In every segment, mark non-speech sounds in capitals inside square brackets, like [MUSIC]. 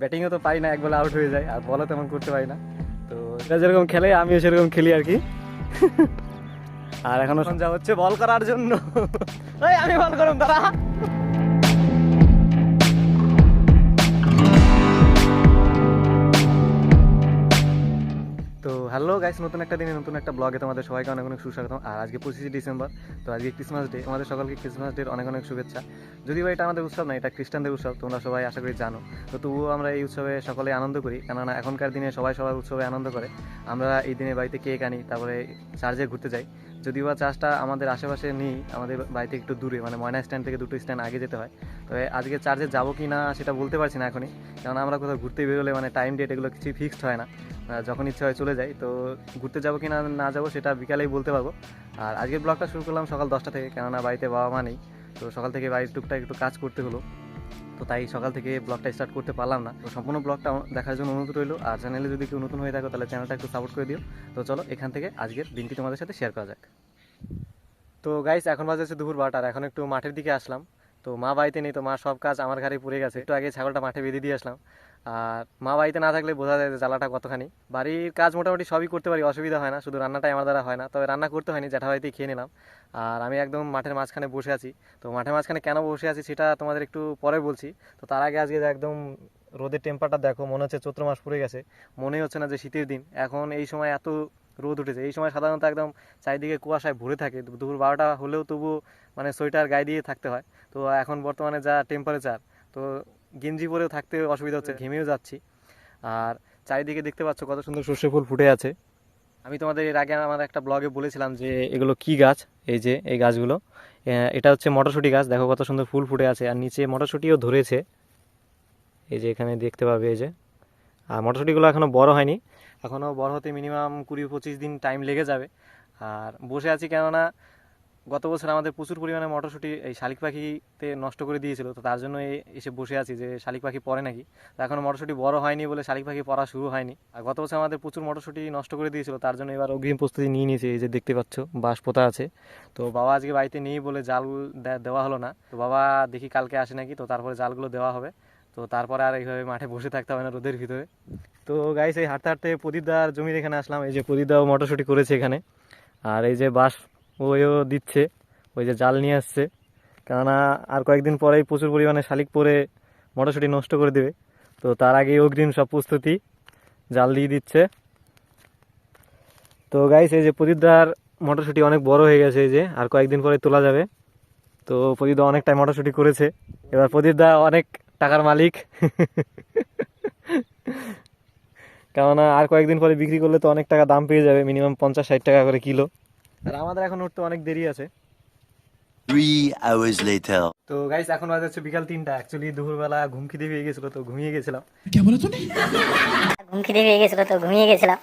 ব্যাটিংও তো পাই না, এক বলে আউট হয়ে যায়, আর বলও তেমন করতে পারি না। তো এটা যেরকম খেলে, আমিও সেরকম খেলি আর কি। আর এখন যা হচ্ছে বল করার জন্য। আমি বল করুন, দাঁড়া। গাইস নতুন একটা দিনে, নতুন একটা ব্লগে তোমাদের সবাইকে অনেক অনেক সুস্বাগতম। আর আজকে পঁচিশে ডিসেম্বর, তো আজকে ক্রিসমাস ডে তোমাদের সকলকে ক্রিসমাস ডের অনেক অনেক শুভেচ্ছা। যদিও এটা আমাদের উৎসব না, এটা খ্রিস্টানদের উৎসব, তোমরা সবাই আশা করি জানো। তো তবুও আমরা এই উৎসবে সকলে আনন্দ করি, কেননা এখনকার দিনে সবাই সবার উৎসবে আনন্দ করে। আমরা এই দিনে বাড়িতে কেক আনি, তারপরে চার্জে ঘুরতে যাই। যদিও বা চার্জটা আমাদের আশেপাশে নেই, আমাদের বাড়িতে একটু দূরে মানে ময়না স্ট্যান্ড থেকে দুটো স্ট্যান্ড আগে যেতে হয়। তবে আজকে চার্জে যাব কি না সেটা বলতে পারছি না এখনই। কেননা আমরা কোথাও ঘুরতে বেরোলে মানে টাইম ডেট এগুলো কিছুই ফিক্সড হয় না। যখন ইচ্ছা হয় চলে যাই। তো ঘুরতে যাব কি না না যাব সেটা বিকালেই বলতে পারব। আর আজকের ব্লগটা শুরু করলাম সকাল দশটা থেকে, কেননা বাড়িতে বাবা মা নেই। তো সকাল থেকে বাড়ির টুকটাক একটু কাজ করতে হলো। তো তাই সকাল থেকে ব্লগটা স্টার্ট করতে পারলাম না। তো সম্পূর্ণ ব্লগটা দেখার জন্য অনুরোধ রইল। আর চ্যানেলে যদি কেউ নতুন হয়ে থাকো, তাহলে চ্যানেলটা একটু সাপোর্ট করে দিও। তো চলো, এখান থেকে আজকের দিনটি তোমাদের সাথে শেয়ার করা যাক। তো গাইস এখন বাজে হচ্ছে দুপুর বারোটা, আর এখন একটু মাঠের দিকে আসলাম। তো মা বাড়িতে নেই, তো মা সব কাজ আমার ঘাড়ে পড়ে গেছে। একটু আগে ছাগলটা মাঠে বেঁধে দিয়ে আসলাম। আর মা বাড়িতে না থাকলে বোঝা যায় যে জ্বালাটা কতখানি। বাড়ির কাজ মোটামুটি সবই করতে পারি, অসুবিধা হয় না। শুধু রান্নাটাই আমার দ্বারা হয় না। তবে রান্না করতে হয়নি জ্যাঠা বাড়িতেই খেয়ে নিলাম। আর আমি একদম মাঠের মাঝখানে বসে আছি। তো মাঠের মাঝখানে কেন বসে আছি সেটা তোমাদের একটু পরে বলছি। তো তার আগে আজকে একদম রোদের টেম্পারটা দেখো, মনে হচ্ছে চৈত্র মাস পড়ে গেছে। মনেই হচ্ছে না যে শীতের দিন। এখন এই সময় এত রোদ উঠেছে। এই সময় সাধারণত একদম চারিদিকে কুয়াশায় ভরে থাকে। দুপুর বারোটা হলেও তবু মানে সোয়েটার গায়ে দিয়ে থাকতে হয়। তো এখন বর্তমানে যা টেম্পারেচার তো গেঞ্জি পরেও থাকতে অসুবিধা হচ্ছে, ঘেমেও যাচ্ছি। আর চারিদিকে দেখতে পাচ্ছ কত সুন্দর সর্ষে ফুল ফুটে আছে। আমি তোমাদের এর আগে আমার একটা ব্লগে বলেছিলাম যে এগুলো কি গাছ? এই যে, এই গাছগুলো। এটা হচ্ছে মটরশুঁটি গাছ। দেখো কত সুন্দর ফুল ফুটে আছে। আর নিচে মটরশুঁটিও ধরেছে। এই যে এখানে দেখতে পাবে এই যে। আর মটরশুঁটিগুলো এখনও বড় হয়নি। এখনও বড় হতে মিনিমাম কুড়ি পঁচিশ দিন টাইম লেগে যাবে। আর বসে আছি কেননা গত বছর আমাদের প্রচুর পরিমাণে মটরশুঁটি এই শালিক পাখিতে নষ্ট করে দিয়েছিল, তো তার জন্য এসে বসে আছি যে শালিক পাখি পরে নাকি। তো এখনও মটরশুঁটি বড় হয়নি বলে শালিক পাখি পড়া শুরু হয়নি। আর গত বছর আমাদের প্রচুর মটরশুঁটি নষ্ট করে দিয়েছিল, তার জন্য এবার অগ্রিম প্রস্তুতি নিয়ে নিয়েছে, এই যে দেখতে পাচ্ছ বাঁশ পোতা আছে। তো বাবা আজকে বাড়িতে নেই বলে জাল দেওয়া হলো না। তো বাবা দেখি কালকে আসে নাকি, তো তারপরে জালগুলো দেওয়া হবে। তো তারপরে আর এইভাবে মাঠে বসে থাকতে হবে না রোদের ভিতরে। তো গাইস এই হাঁটতে হাঁটতে প্রদীপদার জমির এখানে আসলাম, এই যে প্রদীপদাও মটরশুঁটি করেছে এখানে। আর এই যে বাঁশ ওইও দিচ্ছে, ওই যে জাল নিয়ে আসছে। কেননা আর কয়েকদিন পরেই প্রচুর পরিমাণে শালিক পরে মটরশুঁটি নষ্ট করে দেবে। তো তার আগেই অগ্রিম সব প্রস্তুতি জাল দিয়ে দিচ্ছে। তো এই যে প্রদীপদার মটরশুঁটি অনেক বড় হয়ে গেছে, এই যে আর কয়েকদিন পরে তোলা যাবে। তো প্রদীপদা অনেকটাই মটরশুঁটি করেছে। এবার প্রদীপদা অনেক টাকার মালিক। কেননা আর কয়েকদিন পরে বিক্রি করলে তো অনেক টাকা দাম পেয়ে যাবে মিনিমাম পঞ্চাশ ষাট টাকা করে কিলো। আর আমাদের এখন উঠতে অনেক দেরি আছে। Three hours later. তো গাইস এখন বাজে হচ্ছে বিকাল তিনটা। অ্যাকচুয়ালি দুপুরবেলা ঘুম খিদে পেয়ে গেছিল তো ঘুমিয়ে গেছিলাম। ঘুম খিদে পেয়ে গেছিল তো ঘুমিয়ে গেছিলাম।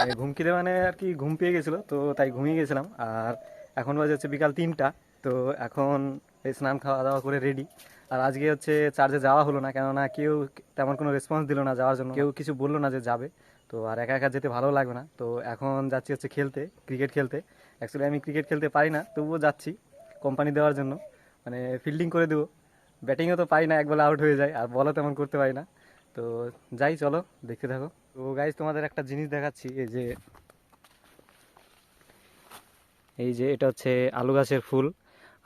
মানে ঘুম খিদে মানে আর কি ঘুম পেয়ে গেছিল তো তাই ঘুমিয়ে গেছিলাম। আর এখন বাজে হচ্ছে বিকাল তিনটা তো এখন এই স্নান খাওয়া দাওয়া করে রেডি আর আজকে হচ্ছে চার্জে যাওয়া হলো না কেননা কেউ তেমন কোনো রেসপন্স দিল না যাওয়ার জন্য। কেউ কিছু বলল না যে যাবে। তো আর একা একা যেতে ভালো লাগবে না। তো এখন যাচ্ছি হচ্ছে খেলতে ক্রিকেট খেলতে। অ্যাকচুয়ালি আমি ক্রিকেট খেলতে পারি না, তবুও যাচ্ছি কোম্পানি দেওয়ার জন্য। মানে ফিল্ডিং করে দেবো। ব্যাটিংও তো পারি না, একবেলা আউট হয়ে যায়, আর বলও তেমন করতে পারি না। তো যাই, চলো, দেখতে থাকো। তো গাইজ তোমাদের একটা জিনিস দেখাচ্ছি, এই যে এই যে এটা হচ্ছে আলু গাছের ফুল।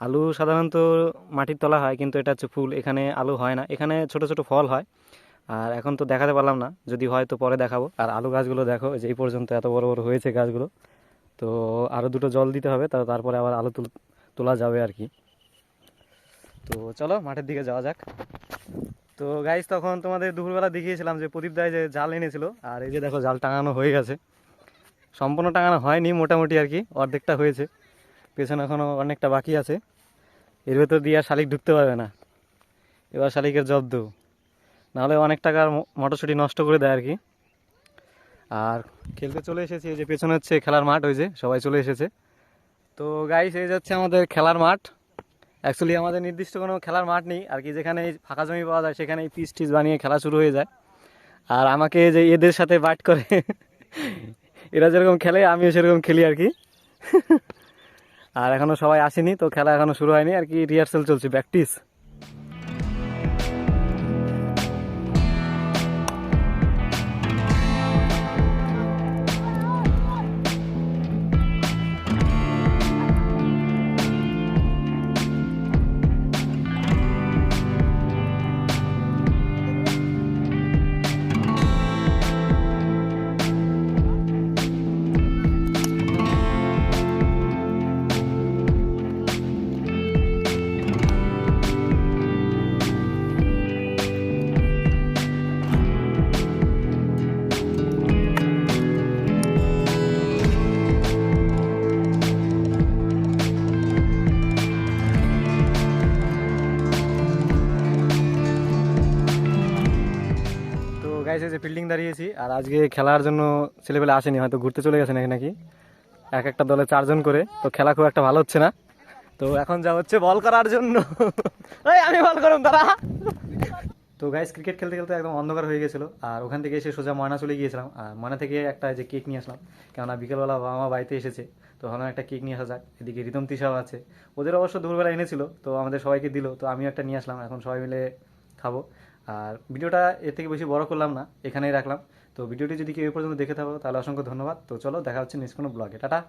আলু সাধারণত মাটির তলা হয়, কিন্তু এটা হচ্ছে ফুল। এখানে আলু হয় না। এখানে ছোট ছোট ফল হয়। আর এখন তো দেখাতে পারলাম না, যদি হয় তো পরে দেখাবো। আর আলু গাছগুলো দেখো যে এই পর্যন্ত এত বড় বড় হয়েছে গাছগুলো। তো আরও দুটো জল দিতে হবে, তা তারপরে আবার আলু তুল যাবে আর কি। তো চলো, মাঠের দিকে যাওয়া যাক। তো গাইস তখন তোমাদের দুপুরবেলা দেখিয়েছিলাম যে প্রদীপ দায় যে জাল এনেছিল, আর এই যে দেখো জাল টাঙানো হয়ে গেছে। সম্পূর্ণ টাঙানো হয়নি, মোটামুটি আর কি, অর্ধেকটা হয়েছে। পেছনে এখনও অনেকটা বাকি আছে। এর ভেতর দিয়ে আর শালিক ঢুকতে পারবে না। এবার শালিকের জব্দ। নাহলে অনেক টাকার মটরশুঁটি নষ্ট করে দেয় আর কি। আর খেলতে চলে এসেছি যে পেছনে হচ্ছে খেলার মাঠ, ওই যে সবাই চলে এসেছে। তো গাইস এই যাচ্ছে আমাদের খেলার মাঠ। অ্যাকচুয়ালি আমাদের নির্দিষ্ট কোনো খেলার মাঠ নেই, আর কি যেখানে ফাঁকা জমি পাওয়া যায়, সেখানে পিস টিস বানিয়ে খেলা শুরু হয়ে যায়। আর আমাকে যে এদের সাথে বাট করে, এরা যেরকম খেলে, আমিও সেরকম খেলি আর কি। আর এখনও সবাই আসেনি, তো খেলা এখনও শুরু হয়নি, আর কি রিহার্সেল চলছে প্র্যাকটিস গাইছে যে ফিল্ডিং দাঁড়িয়েছি, আর আজকে খেলার জন্য ছেলেপেলে আসেনি, হয়তো ঘুরতে চলে গেছে নাকি নাকি? এক একটা দলে চারজন করে, তো খেলা খুব একটা ভালো হচ্ছে না। তো এখন যা হচ্ছে বল করার জন্য। [LAUGHS] আমি বল করুন তারা তো গাইস ক্রিকেট খেলতে খেলতে একদম অন্ধকার হয়ে গেছিল, আর ওখান থেকে এসে সোজা ময়না চলে গিয়েছিলাম, আর ময়না থেকে একটা যে কেক নিয়ে আসলাম, কেননা বিকেলবেলা বাবা মা বাড়িতে এসেছে, তো ভাবলাম একটা কেক নিয়ে আসা যাক, এদিকে রিতম তিসাও আছে। ওদের অবশ্য দুপুরবেলা এনেছিল, তো আমাদের সবাইকে দিল, তো আমিও একটা নিয়ে আসলাম, এখন সবাই মিলে খাব। আর ভিডিওটা এর থেকে বেশি বড় করলাম না, এখানেই রাখলাম। তো ভিডিওটি যদি কেউ পর্যন্ত দেখে থাকো, তাহলে অসংখ্য ধন্যবাদ। তো চলো, দেখা হচ্ছে নেক্সট কোনো ব্লগে টাটা!